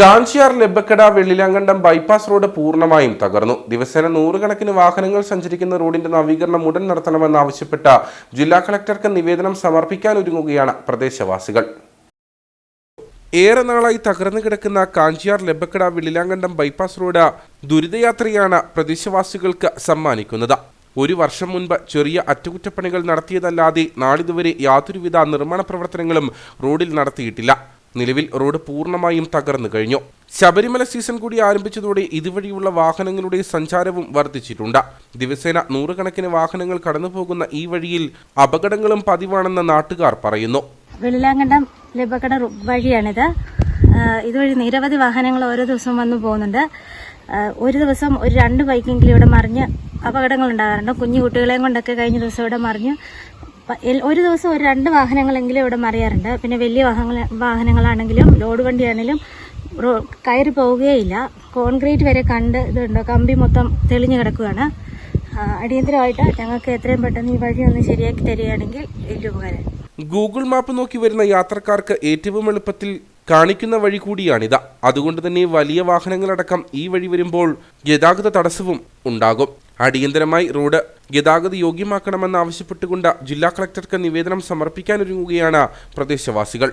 Kanchiyar ലെബക്കട Vellilamkandam bypass road പൂർണമായും തകർന്നു. ദിവസേന നൂറുകണക്കിന് വാഹനങ്ങൾ സഞ്ചരിക്കുന്ന റോഡിന്റെ നവീകരണം ഉടൻ നടത്തണമെന്നാവശ്യപ്പെട്ട ജില്ലാ കളക്ടർക്ക് നിവേദനം സമർപ്പിക്കാനൊരുങ്ങുകയാണ് പ്രദേശവാസികൾ. ഏറെ നാളായി തകർന്നു കിടക്കുന്ന കാഞ്ചിയാർ ലെബക്കട വെള്ളിലാങ്കണ്ടം ബൈപ്പാസ് റോഡ് ദുരിതയാത്രയാണ് പ്രദേശവാസികൾക്ക് സമ്മാനിക്കുന്നത്. ഒരു വർഷം മുൻപ് ചെറിയ അറ്റകുറ്റപ്പണികൾ നടത്തിയതല്ലാതെ നാളിതുവരെ യാതൊരുവിധ നിർമ്മാണ പ്രവർത്തനങ്ങളും റോഡിൽ നടത്തിയിട്ടില്ല. നിലവിൽ റോഡ് പൂർണമായും തകർന്നു കഴിഞ്ഞു. ശബരിമല സീസൺ കൂടി ആരംഭിച്ചതോടെ ഇതുവഴിയുള്ള വാഹനങ്ങളുടെ സഞ്ചാരവും വർദ്ധിച്ചിട്ടുണ്ട്. ദിവസേന നൂറുകണക്കിന് വാഹനങ്ങൾ കടന്നുപോകുന്ന ഈ വഴിയിൽ അപകടങ്ങളും പതിവാണെന്ന് നാട്ടുകാർ പറയുന്നു. വെള്ളിലാങ്കണ്ടം ലബക്കട വഴിയാണിത്. ഇതുവഴി നിരവധി വാഹനങ്ങൾ ഓരോ ദിവസവും വന്നു പോകുന്നുണ്ട്. ഒരു ദിവസം ഒരു രണ്ട് ബൈക്കെങ്കിലും ഇവിടെ മറിഞ്ഞ് അപകടങ്ങൾ ഉണ്ടാകാറുണ്ട്. കുഞ്ഞു കുട്ടികളെയും കൊണ്ടൊക്കെ കഴിഞ്ഞ ദിവസം ഇവിടെ മറിഞ്ഞു ഒരു ദിവസം ഒരു രണ്ട് വാഹനങ്ങളെങ്കിലും ഇവിടെ മറിയാറുണ്ട്. പിന്നെ വലിയ വാഹനങ്ങൾ വാഹനങ്ങളാണെങ്കിലും ലോഡ് വണ്ടിയാണെങ്കിലും റോ കയറി പോവുകയില്ല. കോൺക്രീറ്റ് വരെ കണ്ട് ഇതുണ്ട്? കമ്പി മൊത്തം തെളിഞ്ഞു കിടക്കുകയാണ്. അടിയന്തരമായിട്ട് ഞങ്ങൾക്ക് എത്രയും പെട്ടെന്ന് ഈ വഴി ഒന്ന് ശരിയാക്കി തരികയാണെങ്കിൽ വലിയ ഉപകാരം. ഗൂഗിൾ മാപ്പ് നോക്കി വരുന്ന യാത്രക്കാർക്ക് ഏറ്റവും എളുപ്പത്തിൽ കാണിക്കുന്ന വഴി കൂടിയാണിത്. അതുകൊണ്ട് തന്നെ വലിയ വാഹനങ്ങളടക്കം ഈ വഴി വരുമ്പോൾ ഗതാഗത തടസ്സവും ഉണ്ടാകും. അടിയന്തരമായി റോഡ് ഗതാഗത യോഗ്യമാക്കണമെന്ന് ആവശ്യപ്പെട്ടുകൊണ്ട് ജില്ലാ കളക്ടർക്ക് നിവേദനം സമർപ്പിക്കാനൊരുങ്ങുകയാണ് പ്രദേശവാസികൾ